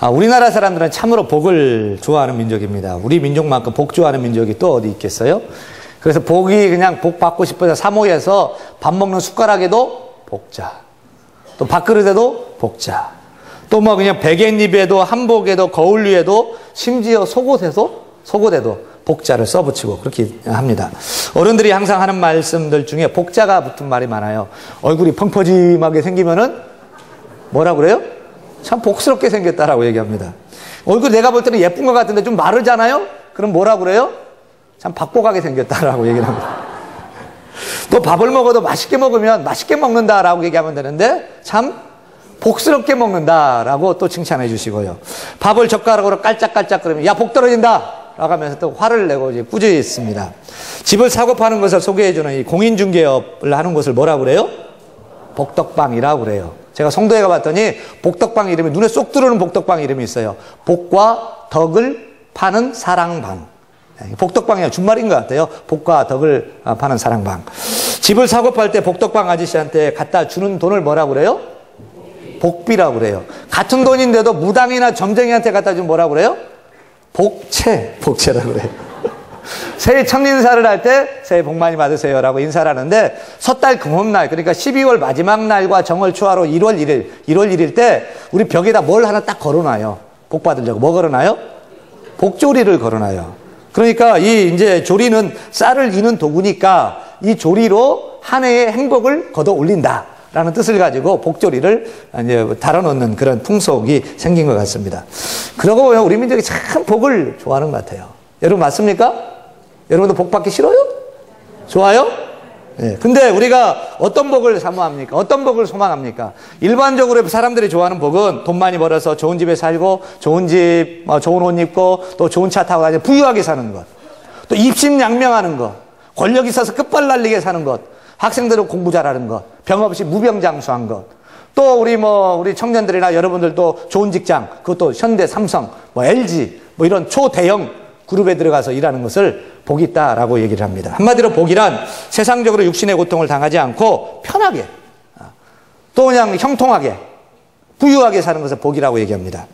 아, 우리나라 사람들은 참으로 복을 좋아하는 민족입니다. 우리 민족만큼 복 좋아하는 민족이 또 어디 있겠어요? 그래서 복이 그냥 복 받고 싶어서 사모해서 밥 먹는 숟가락에도 복자. 또 밥그릇에도 복자. 또 뭐 그냥 베갯잎에도 한복에도 거울 위에도 심지어 속옷에도 속옷에도 복자를 써붙이고 그렇게 합니다. 어른들이 항상 하는 말씀들 중에 복자가 붙은 말이 많아요. 얼굴이 펑퍼짐하게 생기면은 뭐라 그래요? 참 복스럽게 생겼다라고 얘기합니다. 얼굴 내가 볼 때는 예쁜 것 같은데 좀 마르잖아요? 그럼 뭐라 그래요? 참 박복하게 생겼다라고 얘기를 합니다. 또 밥을 먹어도 맛있게 먹으면 맛있게 먹는다라고 얘기하면 되는데 참 복스럽게 먹는다라고 또 칭찬해 주시고요. 밥을 젓가락으로 깔짝깔짝 그러면 야 복 떨어진다 라고 하면서 또 화를 내고 이제 꾸짖 있습니다. 집을 사고 파는 것을 소개해 주는 이 공인중개업을 하는 곳을 뭐라 그래요? 복덕방이라고 그래요. 제가 송도에 가봤더니 복덕방 이름이 눈에 쏙 들어오는 복덕방 이름이 있어요. 복과 덕을 파는 사랑방. 네, 복덕방이 준말인 것 같아요. 복과 덕을 아, 파는 사랑방. 집을 사고 팔 때 복덕방 아저씨한테 갖다 주는 돈을 뭐라 그래요? 복비라고 그래요. 같은 돈인데도 무당이나 점쟁이한테 갖다 주면 뭐라 그래요? 복채, 복채라고 그래요. 새해 첫 인사를 할 때 새해 복 많이 받으세요라고 인사를 하는데 섣달 금음날 그러니까 12월 마지막 날과 정월 초하로 1월 1일 1월 1일 때 우리 벽에다 뭘 하나 딱 걸어놔요. 복 받으려고 뭐 걸어놔요? 복조리를 걸어놔요. 그러니까 이 이제 조리는 쌀을 이는 도구니까 이 조리로 한 해의 행복을 걷어 올린다. 라는 뜻을 가지고 복조리를 이제 달아놓는 그런 풍속이 생긴 것 같습니다. 그러고 보면 우리 민족이 참 복을 좋아하는 것 같아요. 여러분 맞습니까? 여러분도 복 받기 싫어요? 좋아요? 네. 근데 우리가 어떤 복을 사모합니까? 어떤 복을 소망합니까? 일반적으로 사람들이 좋아하는 복은 돈 많이 벌어서 좋은 집에 살고, 좋은 집, 뭐 좋은 옷 입고, 또 좋은 차 타고 다니 부유하게 사는 것. 또 입신양명하는 것. 권력 있어서 끝발 날리게 사는 것. 학생들은 공부 잘하는 것. 병 없이 무병장수한 것. 또 우리 뭐 우리 청년들이나 여러분들도 좋은 직장, 그것도 현대, 삼성, 뭐 LG, 뭐 이런 초대형 그룹에 들어가서 일하는 것을 복이 있다라고 얘기를 합니다. 한마디로 복이란 세상적으로 육신의 고통을 당하지 않고 편하게 또 그냥 형통하게 부유하게 사는 것을 복이라고 얘기합니다.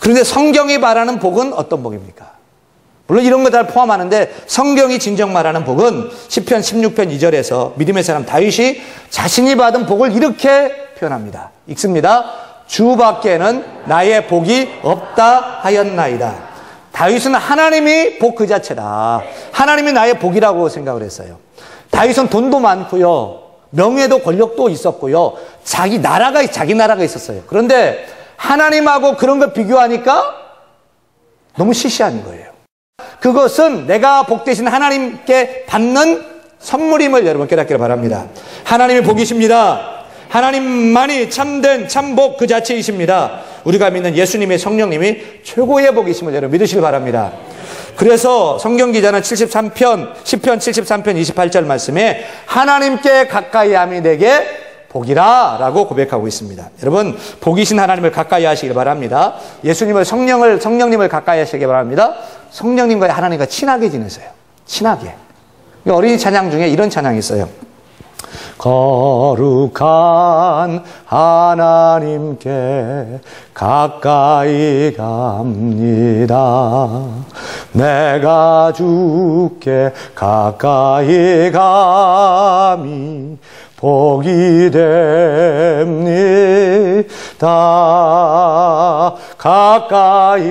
그런데 성경이 말하는 복은 어떤 복입니까? 물론 이런 거다 포함하는데 성경이 진정 말하는 복은 10편 16편 2절에서 믿음의 사람 다윗이 자신이 받은 복을 이렇게 표현합니다. 읽습니다. 주 밖에는 나의 복이 없다 하였나이다. 다윗은 하나님이 복 그 자체다. 하나님이 나의 복이라고 생각을 했어요. 다윗은 돈도 많고요. 명예도 권력도 있었고요. 자기 나라가 자기 나라가 있었어요. 그런데 하나님하고 그런 걸 비교하니까 너무 시시한 거예요. 그것은 내가 복 대신 하나님께 받는 선물임을 여러분 깨닫기를 바랍니다. 하나님의 복이십니다. 하나님만이 참된 참복 그 자체이십니다. 우리가 믿는 예수님의 성령님이 최고의 복이심을 여러분 믿으시길 바랍니다. 그래서 성경 기자는 73편, 10편 73편 28절 말씀에 하나님께 가까이 함이 내게 복이라 라고 고백하고 있습니다. 여러분, 복이신 하나님을 가까이 하시길 바랍니다. 예수님을 성령을, 성령님을 가까이 하시길 바랍니다. 성령님과 하나님과 친하게 지내세요. 친하게. 어린이 찬양 중에 이런 찬양이 있어요. 거룩한 하나님께 가까이 갑니다. 내가 주께 가까이 감이 복이 됩니다. 가까이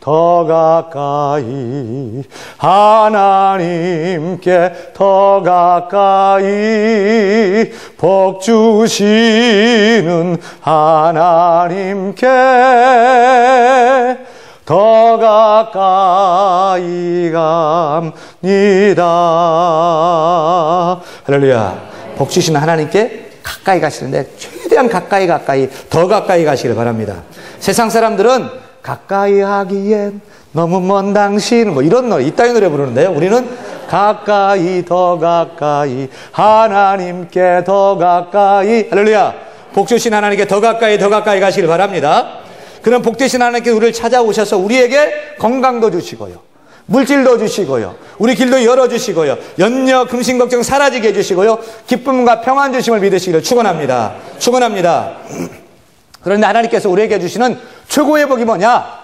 더 가까이 하나님께 더 가까이 복 주시는 하나님께 더 가까이 갑니다. 할렐루야. 복 주시는 하나님께 가까이 가시는데 최대한 가까이 가까이 더 가까이 가시길 바랍니다. 세상 사람들은 가까이 하기엔 너무 먼 당신 뭐 이런 노래 이따위 노래 부르는데요. 우리는 가까이 더 가까이 하나님께 더 가까이 할렐루야 복 주신 하나님께 더 가까이 더 가까이 가시길 바랍니다. 그런 복 되신 하나님께 우리를 찾아오셔서 우리에게 건강도 주시고요. 물질도 주시고요. 우리 길도 열어주시고요. 연녀, 금신, 걱정 사라지게 해주시고요. 기쁨과 평안 주심을 믿으시기를 축원합니다. 축원합니다. 그런데 하나님께서 우리에게 주시는 최고의 복이 뭐냐?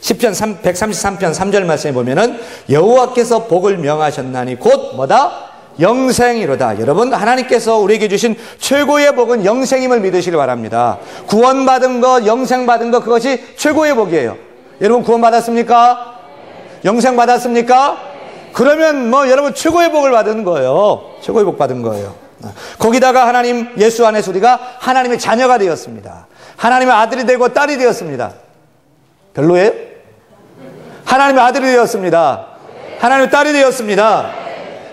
10편 133편 3절 말씀에 보면은 여호와께서 복을 명하셨나니 곧 뭐다? 영생이로다. 여러분, 하나님께서 우리에게 주신 최고의 복은 영생임을 믿으시길 바랍니다. 구원받은 것, 영생받은 것, 그것이 최고의 복이에요. 여러분, 구원받았습니까? 영생 받았습니까? 그러면 뭐 여러분 최고의 복을 받은 거예요. 최고의 복 받은 거예요. 거기다가 하나님 예수 안에서 우리가 하나님의 자녀가 되었습니다. 하나님의 아들이 되고 딸이 되었습니다. 별로예요? 하나님의 아들이 되었습니다. 하나님의 딸이 되었습니다.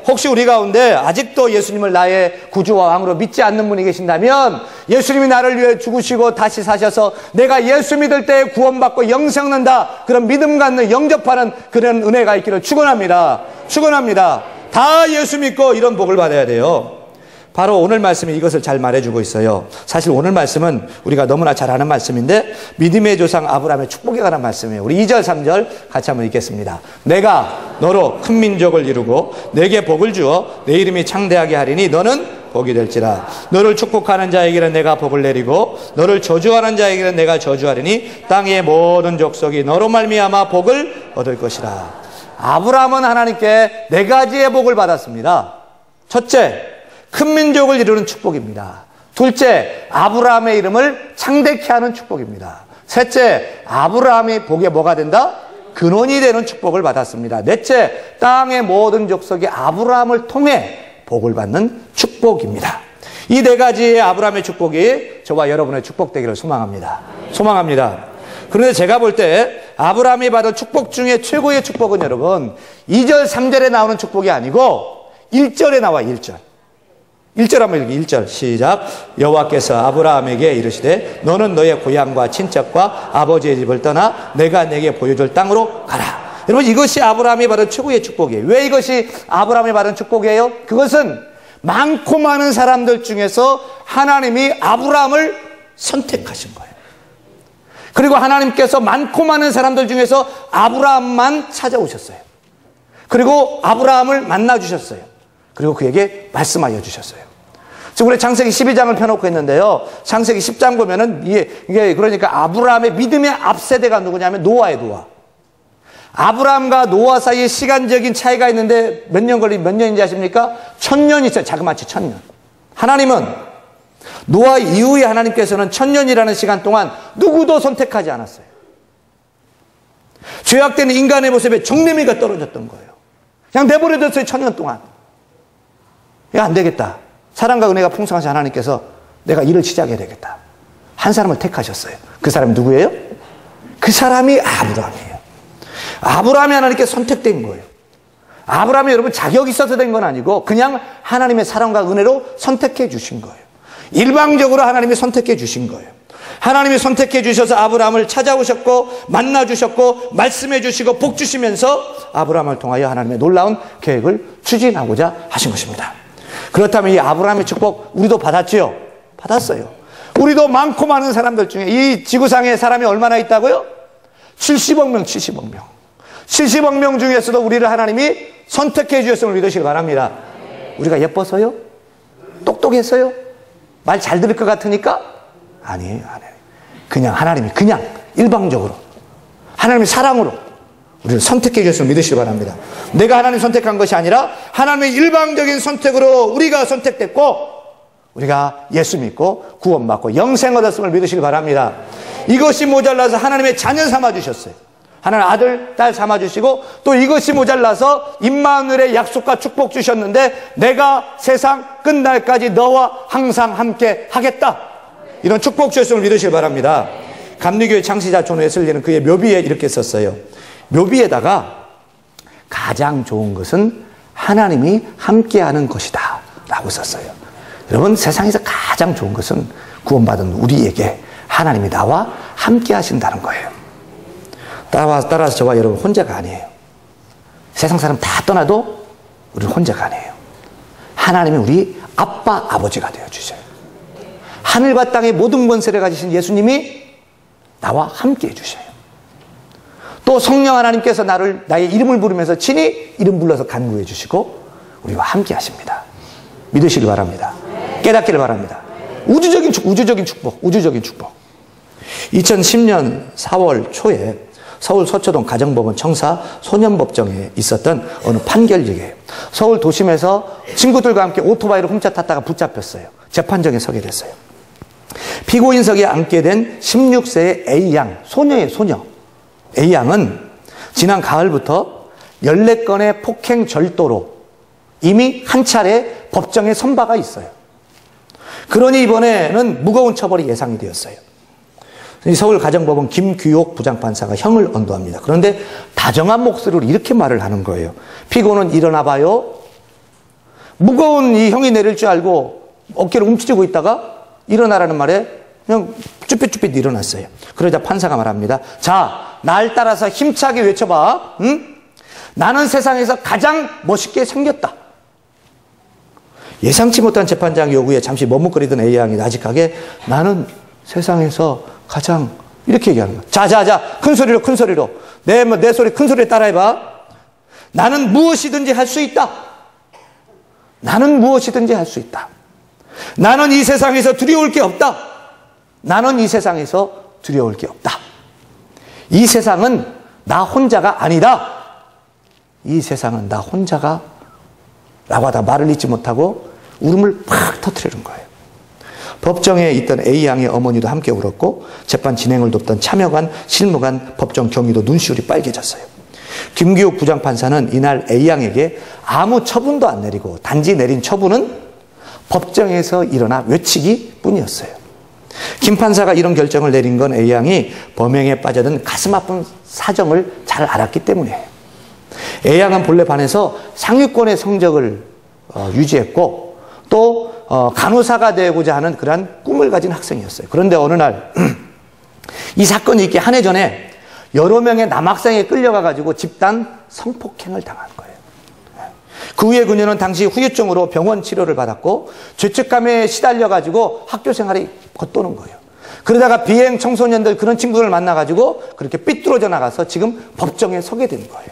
혹시 우리 가운데 아직도 예수님을 나의 구주와 왕으로 믿지 않는 분이 계신다면 예수님이 나를 위해 죽으시고 다시 사셔서 내가 예수 믿을 때 구원받고 영생는다 그런 믿음 갖는 영접하는 그런 은혜가 있기를 축원합니다. 축원합니다. 다 예수 믿고 이런 복을 받아야 돼요. 바로 오늘 말씀이 이것을 잘 말해주고 있어요. 사실 오늘 말씀은 우리가 너무나 잘 아는 말씀인데 믿음의 조상 아브라함의 축복에 관한 말씀이에요. 우리 2절, 3절 같이 한번 읽겠습니다. 내가 너로 큰 민족을 이루고 내게 복을 주어 내 이름이 창대하게 하리니 너는 복이 될지라. 너를 축복하는 자에게는 내가 복을 내리고 너를 저주하는 자에게는 내가 저주하리니 땅의 모든 족속이 너로 말미암아 복을 얻을 것이라. 아브라함은 하나님께 네 가지의 복을 받았습니다. 첫째, 큰 민족을 이루는 축복입니다. 둘째, 아브라함의 이름을 창대케 하는 축복입니다. 셋째, 아브라함이 복에 뭐가 된다? 근원이 되는 축복을 받았습니다. 넷째, 땅의 모든 족속이 아브라함을 통해 복을 받는 축복입니다. 이 네 가지의 아브라함의 축복이 저와 여러분의 축복되기를 소망합니다. 소망합니다. 그런데 제가 볼 때 아브라함이 받은 축복 중에 최고의 축복은 여러분 2절, 3절에 나오는 축복이 아니고 1절에 나와 1절. 1절 한번 읽기 1절. 시작. 여호와께서 아브라함에게 이르시되 너는 너의 고향과 친척과 아버지의 집을 떠나 내가 내게 보여줄 땅으로 가라. 여러분 이것이 아브라함이 받은 최고의 축복이에요. 왜 이것이 아브라함이 받은 축복이에요? 그것은 많고 많은 사람들 중에서 하나님이 아브라함을 선택하신 거예요. 그리고 하나님께서 많고 많은 사람들 중에서 아브라함만 찾아오셨어요. 그리고 아브라함을 만나 주셨어요 그리고 그에게 말씀하여 주셨어요. 지금 우리 창세기 12장을 펴놓고 있는데요. 창세기 10장 보면은 이게, 이게 그러니까 아브라함의 믿음의 앞세대가 누구냐면 노아의 노아. 아브라함과 노아 사이에 시간적인 차이가 있는데 몇 년 걸리, 몇 년인지 아십니까? 천년이 있어요. 자그마치 천년. 하나님은 노아 이후에 하나님께서는 천년이라는 시간 동안 누구도 선택하지 않았어요. 죄악된 인간의 모습에 정내미가 떨어졌던 거예요. 그냥 내버려뒀어요. 천년 동안. 야, 안 되겠다. 사랑과 은혜가 풍성하신 하나님께서 내가 일을 시작해야 되겠다. 한 사람을 택하셨어요. 그 사람이 누구예요? 그 사람이 아브라함이에요. 아브라함이 하나님께 선택된 거예요. 아브라함이 여러분 자격이 있어서 된 건 아니고 그냥 하나님의 사랑과 은혜로 선택해 주신 거예요. 일방적으로 하나님이 선택해 주신 거예요. 하나님이 선택해 주셔서 아브라함을 찾아오셨고 만나 주셨고 말씀해 주시고 복 주시면서 아브라함을 통하여 하나님의 놀라운 계획을 추진하고자 하신 것입니다. 그렇다면 이 아브라함의 축복 우리도 받았지요? 받았어요. 우리도 많고 많은 사람들 중에 이 지구상에 사람이 얼마나 있다고요? 70억 명, 70억 명. 70억 명 중에서도 우리를 하나님이 선택해 주셨음을 믿으시기 바랍니다. 우리가 예뻐서요? 똑똑해서요? 말 잘 들을 것 같으니까? 아니에요, 아니에요. 그냥 하나님이 그냥 일방적으로 하나님의 사랑으로 우리를 선택해 주셨음을 믿으시기 바랍니다. 내가 하나님 선택한 것이 아니라 하나님의 일방적인 선택으로 우리가 선택됐고 우리가 예수 믿고 구원받고 영생 얻었음을 믿으시기 바랍니다. 이것이 모자라서 하나님의 자녀 삼아 주셨어요. 하나님 아들, 딸 삼아 주시고 또 이것이 모자라서 임마누엘의 약속과 축복 주셨는데 내가 세상 끝날까지 너와 항상 함께 하겠다. 이런 축복 주셨음을 믿으시기 바랍니다. 감리교회 창시자 존 웨슬리는 그의 묘비에 이렇게 썼어요. 묘비에다가 가장 좋은 것은 하나님이 함께하는 것이다. 라고 썼어요. 여러분, 세상에서 가장 좋은 것은 구원받은 우리에게 하나님이 나와 함께 하신다는 거예요. 따라서, 따라서 저와 여러분 혼자가 아니에요. 세상 사람 다 떠나도 우리는 혼자가 아니에요. 하나님이 우리 아빠, 아버지가 되어주셔요. 하늘과 땅의 모든 권세를 가지신 예수님이 나와 함께 해주셔요. 또 성령 하나님께서 나를 나의 이름을 부르면서 친히 이름 불러서 간구해 주시고 우리와 함께 하십니다. 믿으시길 바랍니다. 깨닫기를 바랍니다. 우주적인 축, 우주적인 축복, 우주적인 축복. 2010년 4월 초에 서울 서초동 가정법원 청사 소년법정에 있었던 어느 판결직에 서울 도심에서 친구들과 함께 오토바이를 훔쳐 탔다가 붙잡혔어요. 재판정에 서게 됐어요. 피고인석에 앉게 된 16세의 A양, 소녀의 소녀. A양은 지난 가을부터 14건의 폭행 절도로 이미 한 차례 법정에 선바가 있어요. 그러니 이번에는 무거운 처벌이 예상이 되었어요. 서울 가정법원 김규옥 부장판사가 형을 언도합니다. 그런데 다정한 목소리로 이렇게 말을 하는 거예요. 피고는 일어나 봐요. 무거운 이 형이 내릴 줄 알고 어깨를 움츠리고 있다가 일어나라는 말에 그냥 쭈뼛쭈뼛 일어났어요. 그러자 판사가 말합니다. 자, 날 따라서 힘차게 외쳐봐. 응? 나는 세상에서 가장 멋있게 생겼다. 예상치 못한 재판장 요구에 잠시 머뭇거리던 A양이 나직하게 나는 세상에서 가장 이렇게 얘기하는 거야. 자, 자, 자, 큰 소리로, 큰 소리로. 내, 뭐, 내 소리 큰 소리에 따라해봐. 나는 무엇이든지 할 수 있다. 나는 무엇이든지 할 수 있다. 나는 이 세상에서 두려울 게 없다. 나는 이 세상에서 두려울 게 없다. 이 세상은 나 혼자가 아니다. 이 세상은 나 혼자가 라고 하다 말을 잊지 못하고 울음을 팍 터트리는 거예요. 법정에 있던 A양의 어머니도 함께 울었고 재판 진행을 돕던 참여관, 실무관, 법정 경위도 눈시울이 빨개졌어요. 김기욱 부장판사는 이날 A양에게 아무 처분도 안 내리고 단지 내린 처분은 법정에서 일어나 외치기 뿐이었어요. 김 판사가 이런 결정을 내린 건 A양이 범행에 빠져든 가슴 아픈 사정을 잘 알았기 때문이에요. A양은 본래 반에서 상위권의 성적을 어, 유지했고 또 어, 간호사가 되고자 하는 그러한 꿈을 가진 학생이었어요. 그런데 어느 날 이 사건이 있기 한 해 전에 여러 명의 남학생에 끌려가 가지고 집단 성폭행을 당한 거예요. 그 후에 그녀는 당시 후유증으로 병원 치료를 받았고 죄책감에 시달려 가지고 학교 생활이 겉도는 거예요. 그러다가 비행 청소년들 그런 친구들 만나 가지고 그렇게 삐뚤어져 나가서 지금 법정에 서게 된 거예요.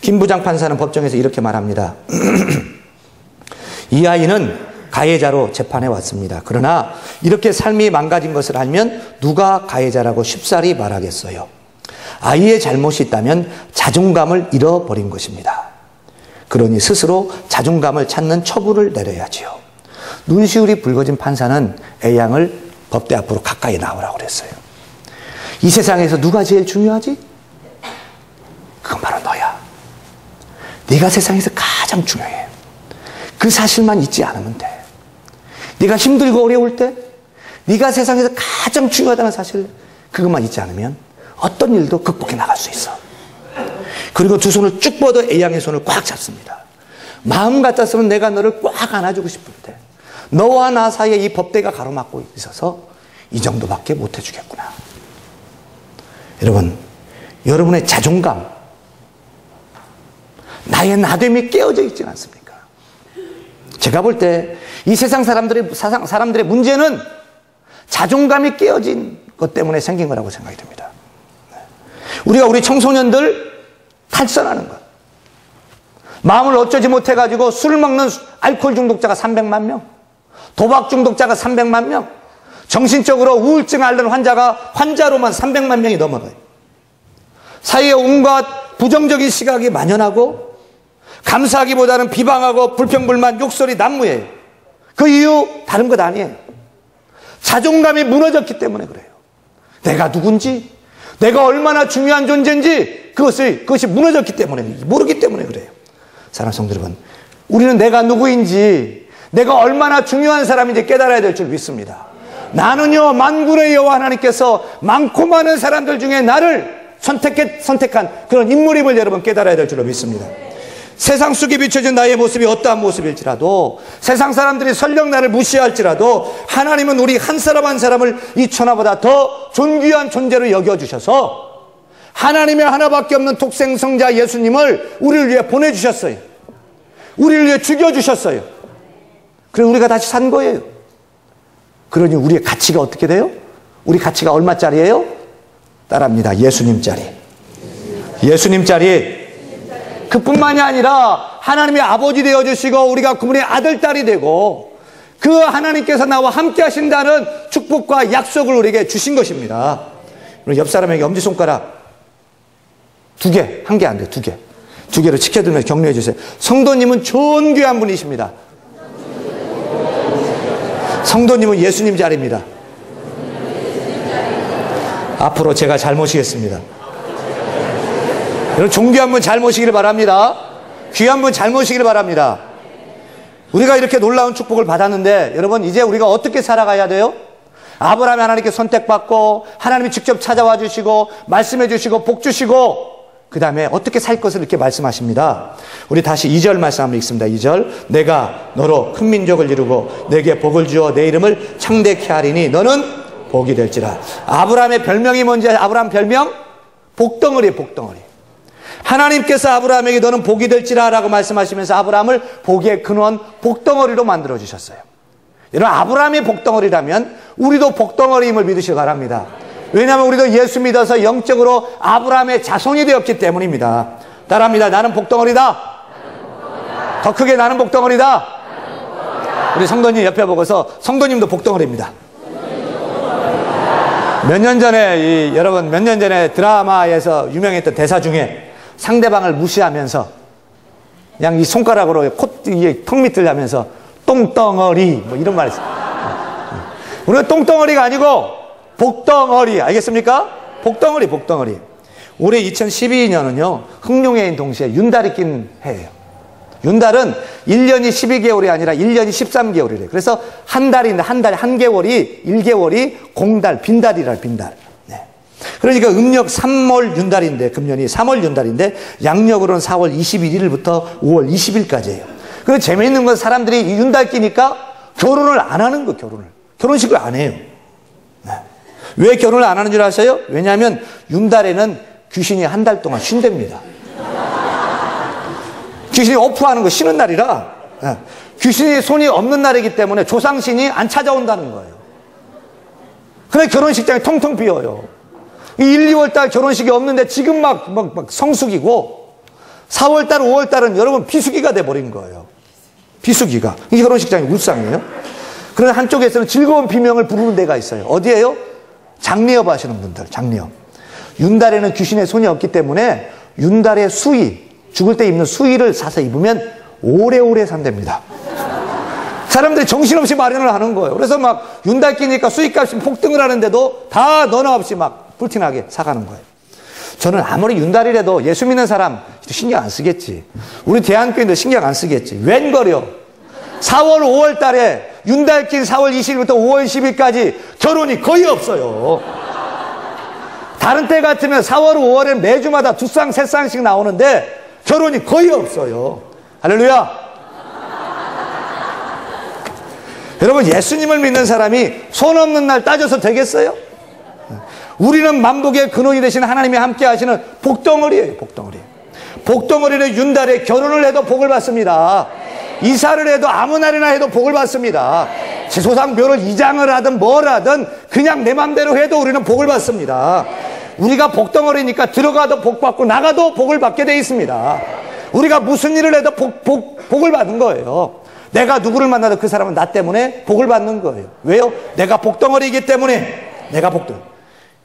김 부장 판사는 법정에서 이렇게 말합니다. 이 아이는 가해자로 재판에 왔습니다. 그러나 이렇게 삶이 망가진 것을 알면 누가 가해자라고 쉽사리 말하겠어요. 아이의 잘못이 있다면 자존감을 잃어버린 것입니다. 그러니 스스로 자존감을 찾는 처분을 내려야지요. 눈시울이 붉어진 판사는 A양을 법대 앞으로 가까이 나오라고 그랬어요. 이 세상에서 누가 제일 중요하지? 그건 바로 너야. 네가 세상에서 가장 중요해. 그 사실만 잊지 않으면 돼. 네가 힘들고 어려울 때 네가 세상에서 가장 중요하다는 사실 그것만 잊지 않으면 어떤 일도 극복해 나갈 수 있어. 그리고 두 손을 쭉 뻗어 A양의 손을 꽉 잡습니다. 마음 같았으면 내가 너를 꽉 안아주고 싶은데 너와 나 사이에 이 법대가 가로막고 있어서 이 정도밖에 못 해주겠구나. 여러분, 여러분의 자존감, 나의 나됨이 깨어져 있지 않습니까? 제가 볼 때 이 세상 사람들의, 사람들의 문제는 자존감이 깨어진 것 때문에 생긴 거라고 생각이 듭니다. 우리가 우리 청소년들 탈선하는 것. 마음을 어쩌지 못해가지고 술 먹는 알코올 중독자가 300만 명, 도박 중독자가 300만 명, 정신적으로 우울증 앓는 환자가 환자로만 300만 명이 넘어가요. 사이에 온갖 부정적인 시각이 만연하고 감사하기보다는 비방하고 불평불만 욕설이 난무해요. 그 이유 다른 것 아니에요. 자존감이 무너졌기 때문에 그래요. 내가 누군지, 내가 얼마나 중요한 존재인지 그것을 그것이 무너졌기 때문에 모르기 때문에 그래요. 사랑 여러분, 우리는 내가 누구인지, 내가 얼마나 중요한 사람인지 깨달아야 될 줄 믿습니다. 나는요 만군의 여호와 하나님께서 많고 많은 사람들 중에 나를 선택해 선택한 그런 인물임을 여러분 깨달아야 될 줄로 믿습니다. 세상 속에 비춰진 나의 모습이 어떠한 모습일지라도 세상 사람들이 설령 나를 무시할지라도 하나님은 우리 한 사람 한 사람을 이 천하보다 더 존귀한 존재로 여겨주셔서 하나님의 하나밖에 없는 독생성자 예수님을 우리를 위해 보내주셨어요. 우리를 위해 죽여주셨어요. 그래서 우리가 다시 산 거예요. 그러니 우리의 가치가 어떻게 돼요? 우리 가치가 얼마짜리예요? 따라합니다. 예수님 짜리. 예수님 짜리. 그뿐만이 아니라 하나님의 아버지 되어 주시고 우리가 그분의 아들 딸이 되고 그 하나님께서 나와 함께 하신다는 축복과 약속을 우리에게 주신 것입니다. 옆 사람에게 엄지손가락 두 개, 한 개 안 돼, 두 개. 두 개를 지켜두면서 격려해 주세요. 성도님은 존귀한 분이십니다. 성도님은 예수님 자리입니다. 앞으로 제가 잘 모시겠습니다. 여러분, 존귀한 분 잘 모시기를 바랍니다. 귀한 분 잘 모시기를 바랍니다. 우리가 이렇게 놀라운 축복을 받았는데, 여러분, 이제 우리가 어떻게 살아가야 돼요? 아브라함이 하나님께 선택받고, 하나님이 직접 찾아와 주시고, 말씀해 주시고, 복 주시고, 그 다음에 어떻게 살 것을 이렇게 말씀하십니다. 우리 다시 2절 말씀 한번 읽습니다. 2절. 내가 너로 큰 민족을 이루고 내게 복을 주어 내 이름을 창대케 하리니 너는 복이 될지라. 아브라함의 별명이 뭔지 아브라함 별명? 복덩어리 복덩어리. 하나님께서 아브라함에게 너는 복이 될지라 라고 말씀하시면서 아브라함을 복의 근원 복덩어리로 만들어 주셨어요. 여러분 아브라함이 복덩어리라면 우리도 복덩어리임을 믿으시기 바랍니다. 왜냐하면 우리도 예수 믿어서 영적으로 아브라함의 자손이 되었기 때문입니다. 따라합니다. 나는 복덩어리다. 더 크게 나는 복덩어리다. 우리 성도님 옆에 보고서 성도님도 복덩어리입니다. 몇 년 전에 이, 여러분 몇 년 전에 드라마에서 유명했던 대사 중에 상대방을 무시하면서 그냥 이 손가락으로 콧, 턱 밑을 하면서 똥덩어리 뭐 이런 말 했어요. 우리가 똥덩어리가 아니고 복덩어리. 알겠습니까? 복덩어리 복덩어리. 올해 2012년은요 흑룡해인 동시에 윤달이 낀 해예요. 윤달은 1년이 12개월이 아니라 1년이 13개월이래요 그래서 한 달인데 한 달 한 개월이 1개월이 공달 빈달이라 빈달. 네. 그러니까 음력 3월 윤달인데 금년이 3월 윤달인데 양력으로는 4월 21일부터 5월 20일까지예요. 그리고 재미있는 건 사람들이 윤달 끼니까 결혼을 안 하는 거 결혼을. 결혼식을 안 해요 왜 결혼을 안 하는 줄 아세요? 왜냐하면 윤달에는 귀신이 한 달 동안 쉰답니다. 귀신이 오프하는 거 쉬는 날이라 예. 귀신이 손이 없는 날이기 때문에 조상신이 안 찾아온다는 거예요. 그래 결혼식장이 통통 비어요. 1, 2월 달 결혼식이 없는데 지금 막, 막, 막 성수기고 4월 달, 5월 달은 여러분 비수기가 돼버린 거예요. 비수기가. 이 결혼식장이 울상이에요. 그런데 한쪽에서는 즐거운 비명을 부르는 데가 있어요. 어디에요? 장례업 하시는 분들, 장례업. 윤달에는 귀신의 손이 없기 때문에 윤달의 수의, 죽을 때 입는 수의를 사서 입으면 오래오래 산답니다. 사람들이 정신없이 마련을 하는 거예요. 그래서 막 윤달 끼니까 수익값이 폭등을 하는데도 다 너나 없이 막 불티나게 사가는 거예요. 저는 아무리 윤달이라도 예수 믿는 사람 신경 안 쓰겠지. 우리 대한교인도 신경 안 쓰겠지. 웬거려. 4월, 5월 달에 윤달길 4월 20일부터 5월 10일까지 결혼이 거의 없어요. 다른 때 같으면 4월, 5월에 매주마다 두 쌍, 세 쌍씩 나오는데 결혼이 거의 없어요. 할렐루야. 여러분, 예수님을 믿는 사람이 손 없는 날 따져서 되겠어요? 우리는 만복의 근원이 되신 하나님이 함께 하시는 복덩어리예요, 복덩어리. 복덩어리는 윤달에 결혼을 해도 복을 받습니다. 이사를 해도 아무 날이나 해도 복을 받습니다. 지소상묘를 이장을 하든 뭘 하든 그냥 내 맘대로 해도 우리는 복을 받습니다. 우리가 복덩어리니까 들어가도 복 받고 나가도 복을 받게 돼 있습니다. 우리가 무슨 일을 해도 복, 복, 복을 받는 거예요. 내가 누구를 만나도 그 사람은 나 때문에 복을 받는 거예요. 왜요? 내가 복덩어리이기 때문에 내가 복덩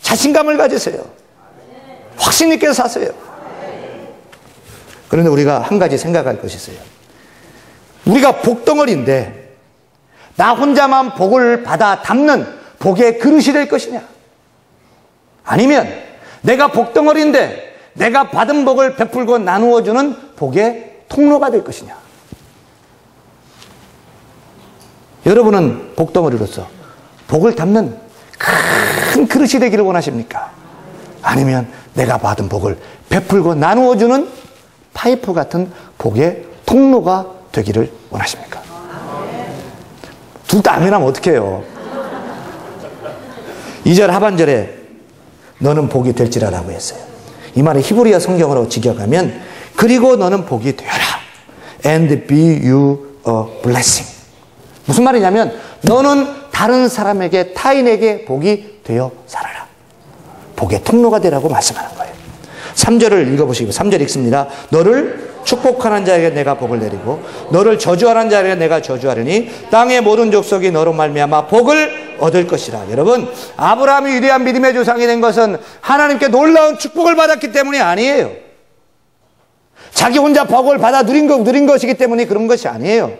자신감을 가지세요. 확신 있게 사세요. 그런데 우리가 한 가지 생각할 것이 있어요. 우리가 복덩어리인데 나 혼자만 복을 받아 담는 복의 그릇이 될 것이냐? 아니면 내가 복덩어리인데 내가 받은 복을 베풀고 나누어 주는 복의 통로가 될 것이냐? 여러분은 복덩어리로서 복을 담는 큰 그릇이 되기를 원하십니까? 아니면 내가 받은 복을 베풀고 나누어 주는 파이프 같은 복의 통로가 되기를 원하십니까? 둘 다 아멘하면 어떡해요? 2절 하반절에 너는 복이 될지라라고 했어요. 이 말은 히브리어 성경으로 직역하면 그리고 너는 복이 되어라. And be you a blessing. 무슨 말이냐면 너는 다른 사람에게 타인에게 복이 되어 살아라. 복의 통로가 되라고 말씀하는 거예요. 3절을 읽어보시고 3절 읽습니다. 너를 축복하는 자에게 내가 복을 내리고 너를 저주하는 자에게 내가 저주하리니 땅의 모든 족속이 너로 말미암아 복을 얻을 것이라. 여러분 아브라함이 위대한 믿음의 조상이 된 것은 하나님께 놀라운 축복을 받았기 때문이 아니에요. 자기 혼자 복을 받아 누린 것 누린 것이기 때문에 그런 것이 아니에요.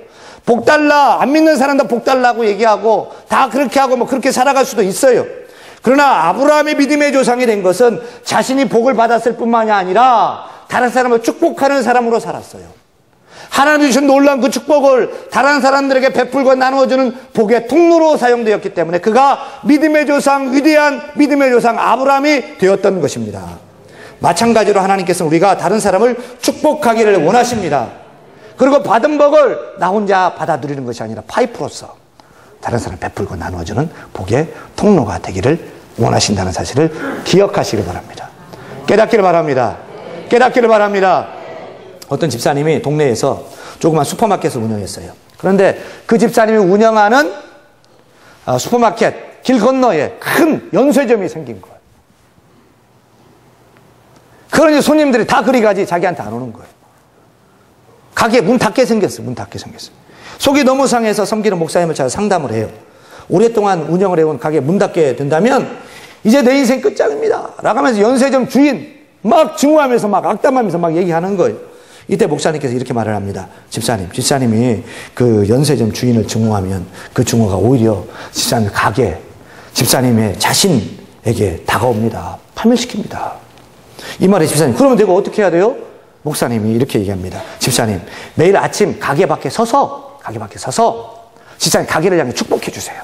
복 달라 안 믿는 사람도 복 달라고 얘기하고 다 그렇게 하고 뭐 그렇게 살아갈 수도 있어요. 그러나 아브라함의 믿음의 조상이 된 것은 자신이 복을 받았을 뿐만이 아니라 다른 사람을 축복하는 사람으로 살았어요. 하나님 주신 놀라운 그 축복을 다른 사람들에게 베풀고 나누어주는 복의 통로로 사용되었기 때문에 그가 믿음의 조상, 위대한 믿음의 조상 아브라함이 되었던 것입니다. 마찬가지로 하나님께서 우리가 다른 사람을 축복하기를 원하십니다. 그리고 받은 복을 나 혼자 받아들이는 것이 아니라 파이프로서 다른 사람 베풀고 나누어주는 복의 통로가 되기를 원하신다는 사실을 기억하시길 바랍니다. 깨닫기를 바랍니다. 깨닫기를 바랍니다. 어떤 집사님이 동네에서 조그만 슈퍼마켓을 운영했어요. 그런데 그 집사님이 운영하는 아, 슈퍼마켓 길 건너에 큰 연쇄점이 생긴 거예요. 그러니 손님들이 다 그리 가지 자기한테 안 오는 거예요. 가게 문 닫게 생겼어요. 문 닫게 생겼어요. 속이 너무 상해서 섬기는 목사님을 찾아 상담을 해요. 오랫동안 운영을 해온 가게 문 닫게 된다면 이제 내 인생 끝장입니다. 라고 하면서 연쇄점 주인 막 증오하면서 막 악담하면서 막 얘기하는 거예요. 이때 목사님께서 이렇게 말을 합니다. 집사님, 집사님이 그 연쇄점 주인을 증오하면 그 증오가 오히려 집사님 가게, 집사님의 자신에게 다가옵니다. 파멸시킵니다. 이 말에 집사님, 그러면 내가 어떻게 해야 돼요? 목사님이 이렇게 얘기합니다. 집사님, 매일 아침 가게 밖에 서서, 가게 밖에 서서, 집사님 가게를 향해 축복해 주세요.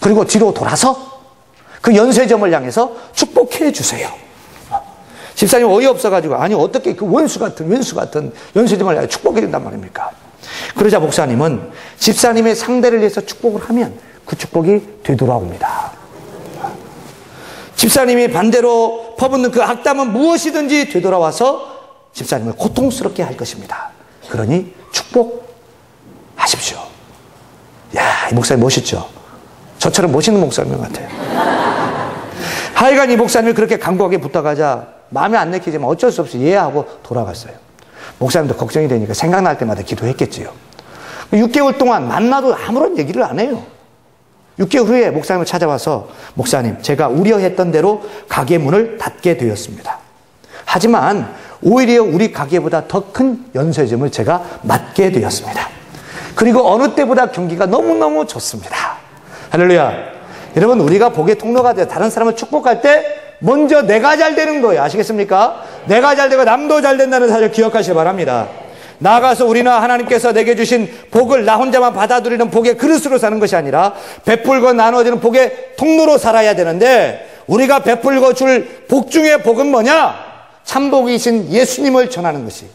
그리고 뒤로 돌아서 그 연쇄점을 향해서 축복해 주세요. 집사님 어이없어가지고, 아니, 어떻게 그 원수 같은, 원수 같은 향해 축복해 준단 말입니까? 그러자 목사님은 집사님의 상대를 위해서 축복을 하면 그 축복이 되돌아옵니다. 집사님이 반대로 퍼붓는 그 악담은 무엇이든지 되돌아와서 집사님을 고통스럽게 할 것입니다. 그러니 축복하십시오. 야, 이 목사님 멋있죠? 저처럼 멋있는 목사님 같아요. 하여간 이 목사님이 그렇게 강구하게 붙어가자 마음에 안 내키지만 어쩔 수 없이 이해하고 돌아갔어요. 목사님도 걱정이 되니까 생각날 때마다 기도했겠지요. 6개월 동안 만나도 아무런 얘기를 안 해요. 6개월 후에 목사님을 찾아와서 목사님, 제가 우려했던 대로 가게 문을 닫게 되었습니다. 하지만 오히려 우리 가게보다 더 큰 연쇄점을 제가 맡게 되었습니다. 그리고 어느 때보다 경기가 너무너무 좋습니다. 할렐루야. 여러분, 우리가 복의 통로가 되어 다른 사람을 축복할 때 먼저 내가 잘 되는 거예요. 아시겠습니까? 내가 잘 되고 남도 잘 된다는 사실 기억하시기 바랍니다. 나아가서 우리는 하나님께서 내게 주신 복을 나 혼자만 받아들이는 복의 그릇으로 사는 것이 아니라 베풀고 나눠지는 복의 통로로 살아야 되는데 우리가 베풀고 줄 복 중의 복은 뭐냐? 참복이신 예수님을 전하는 것이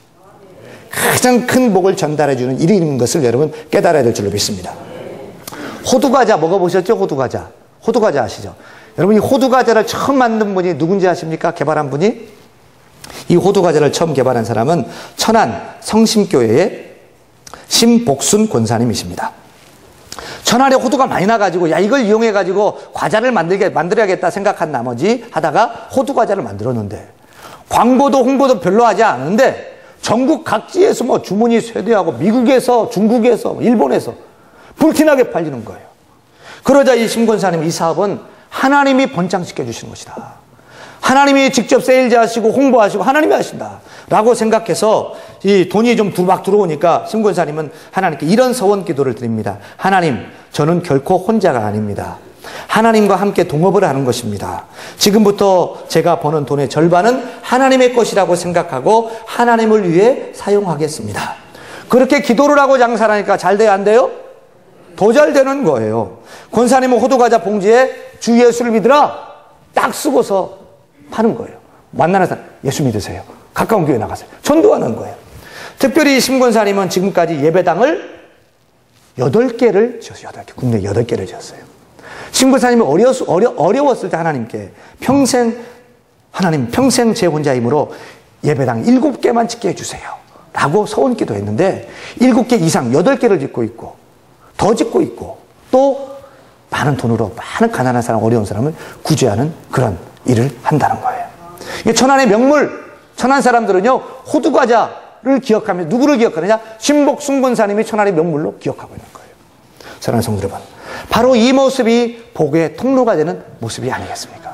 가장 큰 복을 전달해주는 일인 것을 여러분 깨달아야 될 줄로 믿습니다. 호두과자 먹어보셨죠? 호두과자. 호두과자 아시죠? 여러분 이 호두 과자를 처음 만든 분이 누군지 아십니까? 개발한 분이? 이 호두 과자를 처음 개발한 사람은 천안 성심교회의 심복순 권사님이십니다. 천안에 호두가 많이 나가지고 야 이걸 이용해 가지고 과자를 만들게 만들어야겠다 생각한 나머지 하다가 호두 과자를 만들었는데 광고도 홍보도 별로 하지 않은데 전국 각지에서 뭐 주문이 쇄도하고 미국에서 중국에서 일본에서 불티나게 팔리는 거예요. 그러자 이 심권사님 이 사업은 하나님이 번창시켜 주시는 것이다. 하나님이 직접 세일즈 하시고 홍보하시고 하나님이 하신다. 라고 생각해서 이 돈이 좀 두박 들어오니까 심권사님은 하나님께 이런 서원 기도를 드립니다. 하나님, 저는 결코 혼자가 아닙니다. 하나님과 함께 동업을 하는 것입니다. 지금부터 제가 버는 돈의 절반은 하나님의 것이라고 생각하고 하나님을 위해 사용하겠습니다. 그렇게 기도를 하고 장사를 하니까 잘 돼요, 안 돼요? 더 잘 되는 거예요. 권사님은 호두과자 봉지에 주 예수를 믿으라 딱 쓰고서 파는 거예요. 만나는 사람, 예수 믿으세요. 가까운 교회 나가세요. 전도하는 거예요. 특별히 심권사님은 지금까지 예배당을 8개를 지었어요. 8개. 국내 8개를 지었어요. 심권사님이 어려, 어려, 어려웠을 때 하나님께 평생, 하나님 평생 제 혼자 힘으로 예배당 7개만 짓게 해주세요. 라고 서원 기도했는데 7개 이상 8개를 짓고 있고 더 짓고 있고 또 많은 돈으로 많은 가난한 사람, 어려운 사람을 구제하는 그런 일을 한다는 거예요. 이게 천안의 명물, 천안 사람들은요, 호두과자, 천하를 기억하며 누구를 기억하느냐? 신복순권사님이 천하의 명물로 기억하고 있는 거예요. 사랑하는 성도 여러분, 바로 이 모습이 복의 통로가 되는 모습이 아니겠습니까?